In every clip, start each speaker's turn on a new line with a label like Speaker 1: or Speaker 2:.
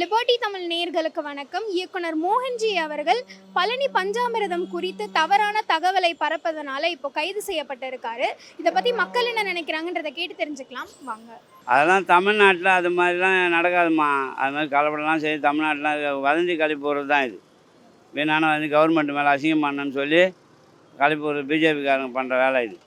Speaker 1: Liberty Tamil நேர்களுக்கு வணக்கம். இயக்குனர் மோகன்ஜி அவர்கள் பழனி பஞ்சாமிரதம் குறித்து தவறான தகவலை பரப்பதனால இப்போ கைது செய்யப்பட்டிருக்காரு. இதை பத்தி மக்கள் என்ன நினைக்கிறாங்கன்றதை கேட்டு தெரிஞ்சுக்கலாம். வாங்க.
Speaker 2: அதெல்லாம் தமிழ்நாட்டில் அது மாதிரிலாம் நடக்காதும்மா. அது மாதிரி கலப்படம்லாம் செய்து தமிழ்நாட்டில் வதந்தி கழிப்புறது தான் இது. வேணான வந்து கவர்மெண்ட் மேலே அசிங்கம் பண்ணணும்னு சொல்லி கழிப்பு பிஜேபிக்காரங்க பண்ணுற வேலை இது.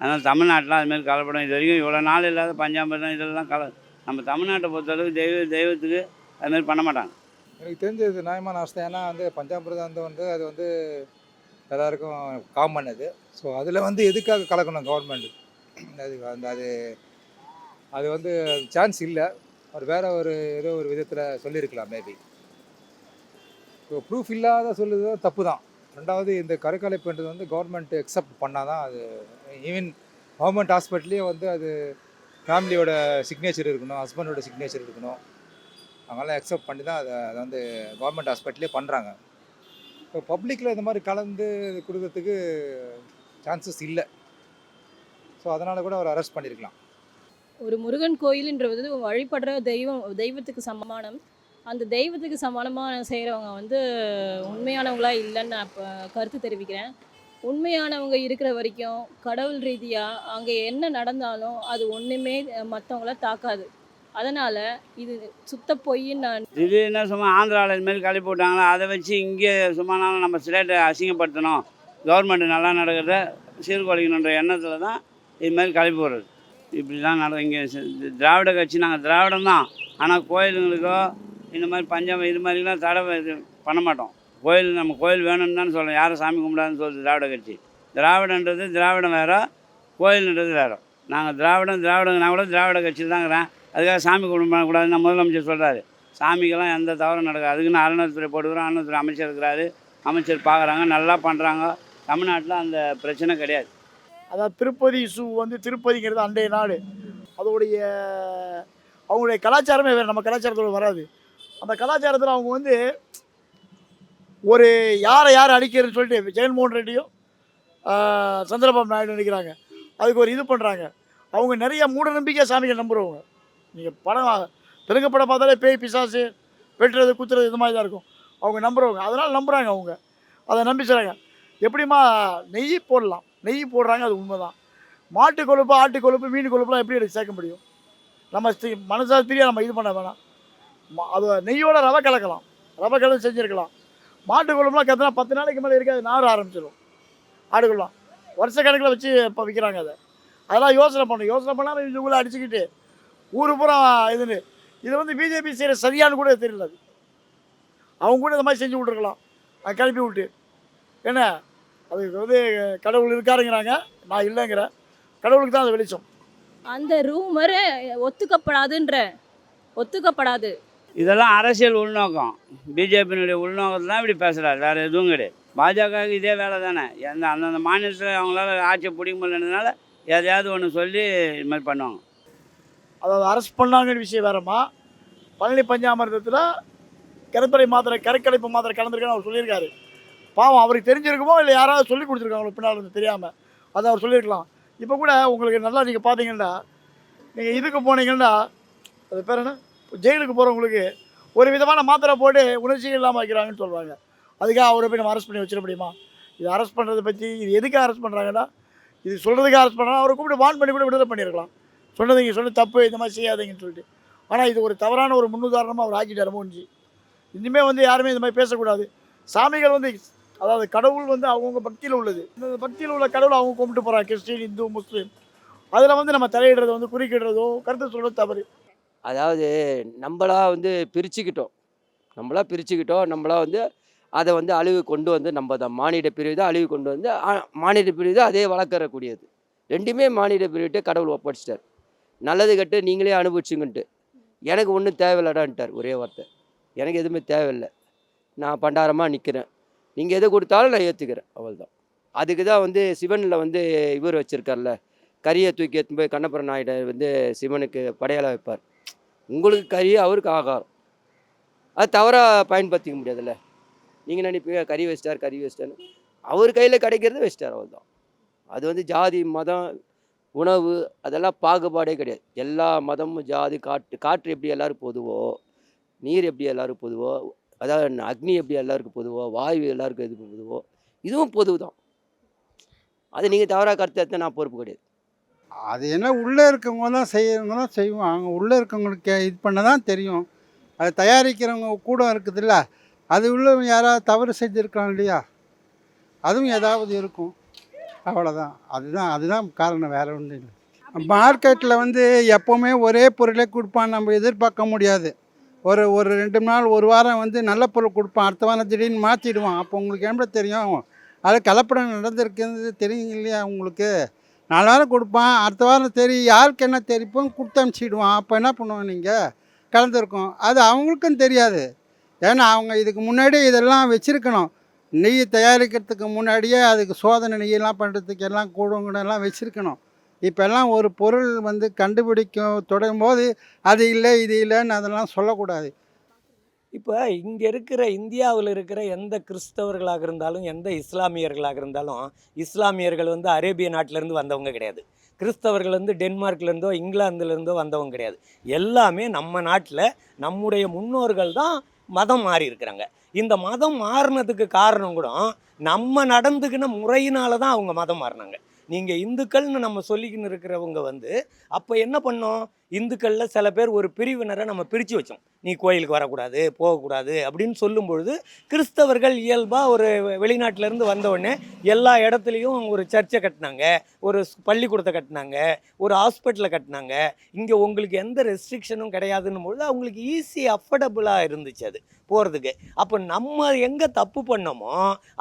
Speaker 2: அதனால் தமிழ்நாட்டில் அதுமாரி கலப்படம் இது வரைக்கும் இவ்வளோ நாள் இல்லாத பஞ்சாமிர்தம் இதெல்லாம் கல நம்ம தமிழ்நாட்டை பொறுத்தளவுக்கு தெய்வ தெய்வத்துக்கு அது மாதிரி பண்ண மாட்டாங்க.
Speaker 3: எனக்கு தெரிஞ்சது நியாயமான அவஸ்தை ஏன்னா வந்து பஞ்சாமிரதம் வந்து அது வந்து எல்லாருக்கும் காமன் அது. ஸோ அதில் வந்து எதுக்காக கலக்கணும் கவர்மெண்ட் அது அந்த அது அது வந்து சான்ஸ் இல்லை. ஒரு வேற ஒரு ஏதோ ஒரு விதத்தில் சொல்லியிருக்கலாம் மேபி ஸோ ப்ரூஃப் இல்லாத சொல்லுறது தப்பு தான் ரெண்டாவது இந்த கருக்கலைப்புன்றது வந்து கவர்மெண்ட் எக்ஸப்ட் பண்ணால் தான் அது ஈவன் கவர்மெண்ட் ஹாஸ்பிட்டல்லே வந்து அது ஃபேமிலியோட சிக்னேச்சர் இருக்கணும் ஹஸ்பண்டோட சிக்னேச்சர் இருக்கணும். அவங்களாம் அக்செப்ட் பண்ணி தான் அதை அதை வந்து கவர்மெண்ட் ஹாஸ்பிட்டலே பண்ணுறாங்க இப்போ பப்ளிக்கில் இந்த மாதிரி கலந்து கொடுக்கறதுக்கு சான்சஸ் இல்லை. ஸோ அதனால் கூட அவர் அரெஸ்ட் பண்ணியிருக்கலாம்
Speaker 4: ஒரு முருகன் கோயிலுன்றது வழிபடுற தெய்வம் தெய்வத்துக்கு சமானம். அந்த தெய்வத்துக்கு சமானமாக செய்கிறவங்க வந்து உண்மையானவங்களா இல்லைன்னு நான் இப்போ கருத்து தெரிவிக்கிறேன். உண்மையானவங்க இருக்கிற வரைக்கும் கடவுள் ரீதியாக அங்கே என்ன நடந்தாலும் அது ஒன்றுமே மற்றவங்கள தாக்காது. அதனால் இது சுத்த பொய்ன்னு நான்
Speaker 2: திடீர்னு சும்மா ஆந்திராவில் இது மாதிரி கழிப்பு போட்டாங்களா அதை வச்சு இங்கே சும்மானாலும் நம்ம ஸ்டேட்டை அசிங்கப்படுத்தணும். கவர்மெண்ட் நல்லா நடக்கிறத சீர்குலைக்கணுன்ற எண்ணத்தில் தான் இது மாதிரி கழிப்பு போடுறது. இப்படி தான் நட இங்கே திராவிட கட்சி நாங்கள் திராவிடம் தான். ஆனால் கோயிலுங்களுக்கோ இந்த மாதிரி பஞ்சம் இது மாதிரிலாம் தடை இது பண்ண மாட்டோம். கோயில் நம்ம கோயில் வேணும்னு தான் சொல்கிறோம் யாரும் சாமி கும்பிடாதுன்னு சொல்லுது திராவிட கட்சி. திராவிடன்றது திராவிடம் வேறு கோயில்ன்றது வேறு. நாங்கள் திராவிடம் திராவிடம் நான் கூட திராவிட கட்சி தாங்கிறேன் அதுக்காக சாமி கும்பிடக்கூடாதுன்னு முதலமைச்சர் சொல்கிறாரு சாமிக்கெல்லாம் எந்த தவறும் நடக்காது. அதுக்குன்னு அறநிலைத்துறை போட்டுக்கிறோம் அறநிலைத்துறை அமைச்சர் இருக்கிறாரு. அமைச்சர் பார்க்குறாங்க நல்லா பண்ணுறாங்க தமிழ்நாட்டில் அந்த பிரச்சனை கிடையாது.
Speaker 5: அதாவது திருப்பதி இஷூ வந்து திருப்பதிங்கிறது அண்டைய நாடு. அதோடைய அவங்களுடைய கலாச்சாரமே வேறு நம்ம கலாச்சாரத்தோட வராது. அந்த கலாச்சாரத்தில் அவங்க வந்து ஒரு யாரை யார் அடிக்கிறதுன்னு சொல்லிட்டு ஜெகன்மோகன் ரெட்டியும் சந்திரபாபு நாயுடு நினைக்கிறாங்க. அதுக்கு ஒரு இது பண்ணுறாங்க அவங்க நிறைய மூட நம்பிக்கை சாமிகள் நம்புகிறவங்க நீங்கள் படம் தெலுங்கு படம் பார்த்தாலே பேய் பிசாசு வெட்டுறது குத்துறது இது மாதிரி தான் இருக்கும். அவங்க நம்புறவங்க. அதனால் நம்புகிறாங்க அவங்க. அதை நம்பி சொல்கிறாங்க எப்படிம்மா நெய் போடலாம். நெய் போடுறாங்க அது உண்மை தான் மாட்டு கொழுப்பு ஆட்டு கொழுப்பு மீன் கொழுப்புலாம் எப்படி எடுத்து சேர்க்க முடியும்? நம்ம மனசாஸ்திரியாக நம்ம இது பண்ண வேணாம். அது நெய்யோட ரவை கலக்கலாம். ரவை கலந்து செஞ்சுருக்கலாம். மாட்டு கொழுப்புலாம் கற்றுனா பத்து நாளைக்கு மேலே இருக்காது நார் ஆரம்பிச்சிடும் ஆடு கொள்ளலாம் வருஷ கணக்கில் வச்சு இப்போ விற்கிறாங்க அதை. அதெல்லாம் யோசனை பண்ணணும். யோசனை பண்ணாமல் இவங்களை அடிச்சுக்கிட்டு ஊர் பூரா இதுன்னு. இது வந்து பிஜேபி செய்கிற சரியானு கூட தெரியல அது. அவங்க கூட இந்த மாதிரி செஞ்சு விட்ருக்கலாம் அது கிளப்பி விட்டு. என்ன? அதுக்கு வந்து கடவுள் இருக்காருங்கிறாங்க. நான் இல்லைங்கிறேன். கடவுளுக்கு தான் அது வெளிச்சம்.
Speaker 4: அந்த ரூமரு ஒத்துக்கப்படாதுன்ற. ஒத்துக்கப்படாது.
Speaker 2: இதெல்லாம் அரசியல் உள்நோக்கம். பிஜேபியினுடைய உள்நோக்கத்தில் தான் இப்படி பேசுகிறாரு வேறு எதுவும் கிடையாது. பாஜகவுக்கு இதே வேலை தானே. எந்த அந்தந்த மாநிலத்தில் அவங்களால ஆட்சியை பிடிக்க முடியலன்றதுனால எதையாவது ஒன்று சொல்லி இது மாதிரி பண்ணுவாங்க.
Speaker 5: அதாவது அரெஸ்ட் பண்ணாங்கன்னு விஷயம் வேறம்மா. பழனி பஞ்சாமிரதத்தில் கிணத்துறை மாத்திரை கரைக்கடைப்பு மாத்திரை கலந்துருக்கேன்னு அவர் சொல்லியிருக்காரு. பாவம் அவருக்கு தெரிஞ்சிருக்குமோ இல்லை யாராவது சொல்லி கொடுத்துருக்காங்களோ பின்னால் இருந்து தெரியாமல் அதை அவர் சொல்லியிருக்கலாம். இப்போ கூட உங்களுக்கு நல்லா நீங்கள் பார்த்தீங்கன்னா நீங்கள் இதுக்கு போனீங்கன்னா அது பேர் என்ன? ஜெயிலுக்கு போகிறவங்களுக்கு ஒரு விதமான மாத்திரை போட்டு உணர்ச்சியும் இல்லாமல் வைக்கிறாங்கன்னு சொல்லுவாங்க அதுக்காக அவரை போய் நம்ம அரெஸ்ட் பண்ணி வச்சிட முடியுமா? இது அரெஸ்ட் பண்ணுறதை பற்றி இது எதுக்காக அரெஸ்ட் பண்ணுறாங்கன்னா இது சொல்கிறதுக்கு அரெஸ்ட் பண்ணுறாங்க அவரை கூப்பிட்டு வான் பண்ணி கூட விடுதலை பண்ணியிருக்கலாம். சொன்னதுங்க சொன்ன தப்பு இந்த மாதிரி செய்யாதீங்கன்னு சொல்லிட்டு. ஆனால் இது ஒரு தவறான ஒரு முன்னுதாரணமாக அவர் ஆக்கிட்டார் மோகன்ஜி. இனிமேல் வந்து யாருமே இந்த மாதிரி பேசக்கூடாது. சாமிகள் வந்து அதாவது கடவுள் வந்து அவங்கவுங்க பக்தியில் உள்ளது. இந்த பக்தியில் உள்ள கடவுள் அவங்க கும்பிட்டு போகிறாங்க கிறிஸ்டின் இந்து முஸ்லீம். அதில் வந்து நம்ம தலையிடுறதோ வந்து குறுக்கிடுறதோ கருத்து சொல்கிறது தவறு.
Speaker 6: அதாவது நம்மளா வந்து பிரிச்சுக்கிட்டோம். நம்மளா பிரிச்சுக்கிட்டோம். நம்மளா வந்து அதை வந்து அழிவு கொண்டு வந்து நம்ம தான் மானிட பிரிவு தான் அழிவு கொண்டு வந்து மாநில மானிட பிரிவு தான் அதே வளர்க்கறக்கூடியது ரெண்டுமே மாநில பிரிவிட்டே கடவுள் ஒப்படைச்சிட்டார். நல்லது கெட்டு நீங்களே அனுபவிச்சுங்கன்ட்டு. எனக்கு ஒன்றும் தேவையில்லடான்ட்டார் ஒரே வார்த்தை. எனக்கு எதுவுமே தேவையில்லை. நான் பண்டாரமாக நிற்கிறேன் நீங்கள் எது கொடுத்தாலும் நான் ஏற்றுக்கிறேன் அவ்வளோதான் அதுக்கு தான் வந்து சிவனில் வந்து இவர் வச்சுருக்கார்ல கரியை தூக்கி எடுத்து போய் கண்ணபுரம் நாயுடர் வந்து சிவனுக்கு படையலை வைப்பார். உங்களுக்கு கறி அவருக்கு ஆகாரம். அது தவறாக பயன்படுத்திக்க முடியாதுல்ல. நீங்கள் நினைப்பீங்க கறி வச்சிட்டார் கறி வச்சிட்டார்னு அவர் கையில் கிடைக்கிறத வச்சிட்டார் அவ்வளோதான் அது வந்து ஜாதி மதம் உணவு அதெல்லாம் பாகுபாடே கிடையாது. எல்லா மதமும் ஜாதி காற்று காற்று எப்படி எல்லோரும் பொதுவோ நீர் எப்படி எல்லோரும் பொதுவோ அதாவது அக்னி எப்படி எல்லாருக்கும் பொதுவோ வாயு எல்லாருக்கும் எது பொதுவோ இதுவும் பொதுவு தான் அது நீங்கள் தவறாக கருத்து எடுத்தா நான் பொறுப்பு கிடையாது.
Speaker 7: அது என்ன உள்ளே இருக்கவங்க தான் செய்யறவங்க தான் செய்வோம் அங்கே உள்ளே இருக்கவங்களுக்கு இது பண்ண தான் தெரியும். அது தயாரிக்கிறவங்க கூட இருக்குதுல்ல அது உள்ள யாராவது தவறு செஞ்சுருக்கலாம் இல்லையா? அதுவும் ஏதாவது இருக்கும். அவ்வளோதான் அதுதான் அதுதான் காரணம் வேற ஒன்றும் இல்லை. மார்க்கெட்டில் வந்து எப்போவுமே ஒரே பொருளே கொடுப்பான் நம்ம எதிர்பார்க்க முடியாது. ஒரு ஒரு ரெண்டு நாள் ஒரு வாரம் வந்து நல்ல பொருள் கொடுப்பான். அடுத்த வாரம் திடீர்னு மாற்றிடுவான் அப்போ உங்களுக்கு எப்படி தெரியும்? அது கலப்படம் நடந்திருக்குது தெரியுங்க இல்லையா உங்களுக்கு? நாலு வாரம் கொடுப்பான். அடுத்த வாரம் தெரியும் யாருக்கு என்ன தெரிப்போம் கொடுத்து அனுப்பிச்சிடுவான். அப்போ என்ன பண்ணுவோம் நீங்கள் கலந்துருக்கோம். அது அவங்களுக்கும் தெரியாது. ஏன்னா அவங்க இதுக்கு முன்னாடி இதெல்லாம் வச்சுருக்கணும். நெய் தயாரிக்கிறதுக்கு முன்னாடியே அதுக்கு சோதனை நெய்யெல்லாம் பண்ணுறதுக்கு எல்லாம் கூடங்கூடெல்லாம் வச்சுருக்கணும். இப்போ எல்லாம் ஒரு பொருள் வந்து கண்டுபிடிக்கும் தொடங்கும் போது அது இல்லை இது இல்லைன்னு அதெல்லாம் சொல்லக்கூடாது.
Speaker 8: இப்போ இங்கே இருக்கிற இந்தியாவில் இருக்கிற எந்த கிறிஸ்தவர்களாக இருந்தாலும் எந்த இஸ்லாமியர்களாக இருந்தாலும் இஸ்லாமியர்கள் வந்து அரேபிய நாட்டிலேருந்து வந்தவங்க கிடையாது. கிறிஸ்தவர்கள் வந்து டென்மார்க்லேருந்தோ இங்கிலாந்துலேருந்தோ வந்தவங்க கிடையாது. எல்லாமே நம்ம நாட்டில் நம்முடைய முன்னோர்கள் தான் மதம் மாறி இருக்கிறாங்க இந்த மதம் மாறினதுக்கு காரணம் கூட நம்ம நடந்துக்கின முறையினால தான் அவங்க மதம் மாறினாங்க. நீங்கள் இந்துக்கள்னு நம்ம சொல்லிக்கின்னு இருக்கிறவங்க வந்து அப்போ என்ன பண்ணோம்? இந்துக்களில் சில பேர் ஒரு பிரிவினரை நம்ம பிரித்து வச்சோம். நீ கோயிலுக்கு வரக்கூடாது போகக்கூடாது அப்படின்னு சொல்லும் பொழுது கிறிஸ்தவர்கள் இயல்பாக ஒரு வெளிநாட்டிலேருந்து வந்தவுடனே எல்லா இடத்துலையும் ஒரு சர்ச்சை கட்டினாங்க ஒரு பள்ளிக்கூடத்தை கட்டினாங்க ஒரு ஹாஸ்பிட்டலை கட்டினாங்க. இங்கே உங்களுக்கு எந்த ரெஸ்ட்ரிக்ஷனும் கிடையாதுன்னும் பொழுது அவங்களுக்கு ஈஸி அஃபர்டபுளாக இருந்துச்சு அது போகிறதுக்கு அப்போ நம்ம எங்கே தப்பு பண்ணோமோ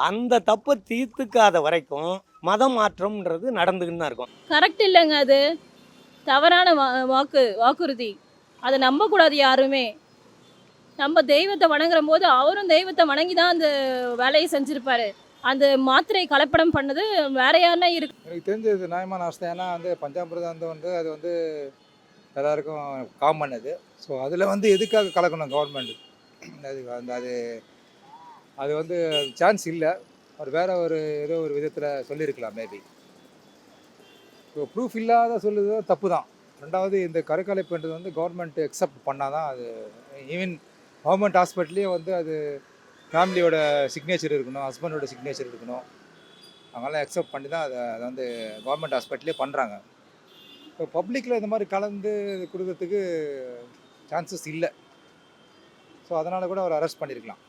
Speaker 8: அந்த தப்பை தீர்த்துக்காத வரைக்கும் மதம் மாற்றம்ன்றது நடந்துக்கின்னு தான் இருக்கும்.
Speaker 4: கரெக்ட் இல்லைங்க அது. தவறான வா வாக்கு வாக்குறுதி. அதை நம்பக்கூடாது யாருமே. நம்ம தெய்வத்தை வணங்குற போது அவரும் தெய்வத்தை வணங்கி தான் அந்த வேலையை செஞ்சுருப்பாரு. அந்த மாத்திரை கலப்படம் பண்ணது வேற யாருன்னா இருக்கு
Speaker 3: எனக்கு தெரிஞ்சது நியாயமான அவஸ்தை ஏன்னா வந்து பஞ்சாமிரதம் வந்து அது வந்து எல்லாருக்கும் காமன் அது. ஸோ அதில் வந்து எதுக்காக கலக்கணும் கவர்மெண்ட் அது அந்த அது அது வந்து சான்ஸ் இல்லை. ஒரு வேற ஒரு ஏதோ ஒரு விதத்தில் சொல்லியிருக்கலாம் மேபி இப்போ ப்ரூஃப் இல்லாத சொல்லுது தப்பு தான் ரெண்டாவது இந்த கருக்கலைப்புன்றது வந்து கவர்மெண்ட் அக்செப்ட் பண்ணால் தான் அது ஈவன் கவர்மெண்ட் ஹாஸ்பிட்டல்லையே வந்து அது ஃபேமிலியோட சிக்னேச்சர் இருக்கணும் ஹஸ்பண்டோட சிக்னேச்சர் இருக்கணும். அவங்களாம் அக்செப்ட் பண்ணி தான் அதை அதை வந்து கவர்மெண்ட் ஹாஸ்பிட்டலே பண்ணுறாங்க இப்போ பப்ளிக்கில் இந்த மாதிரி கலந்து கொடுக்கறதுக்கு சான்சஸ் இல்லை. ஸோ அதனால் கூட அவர் அரெஸ்ட் பண்ணியிருக்கலாம்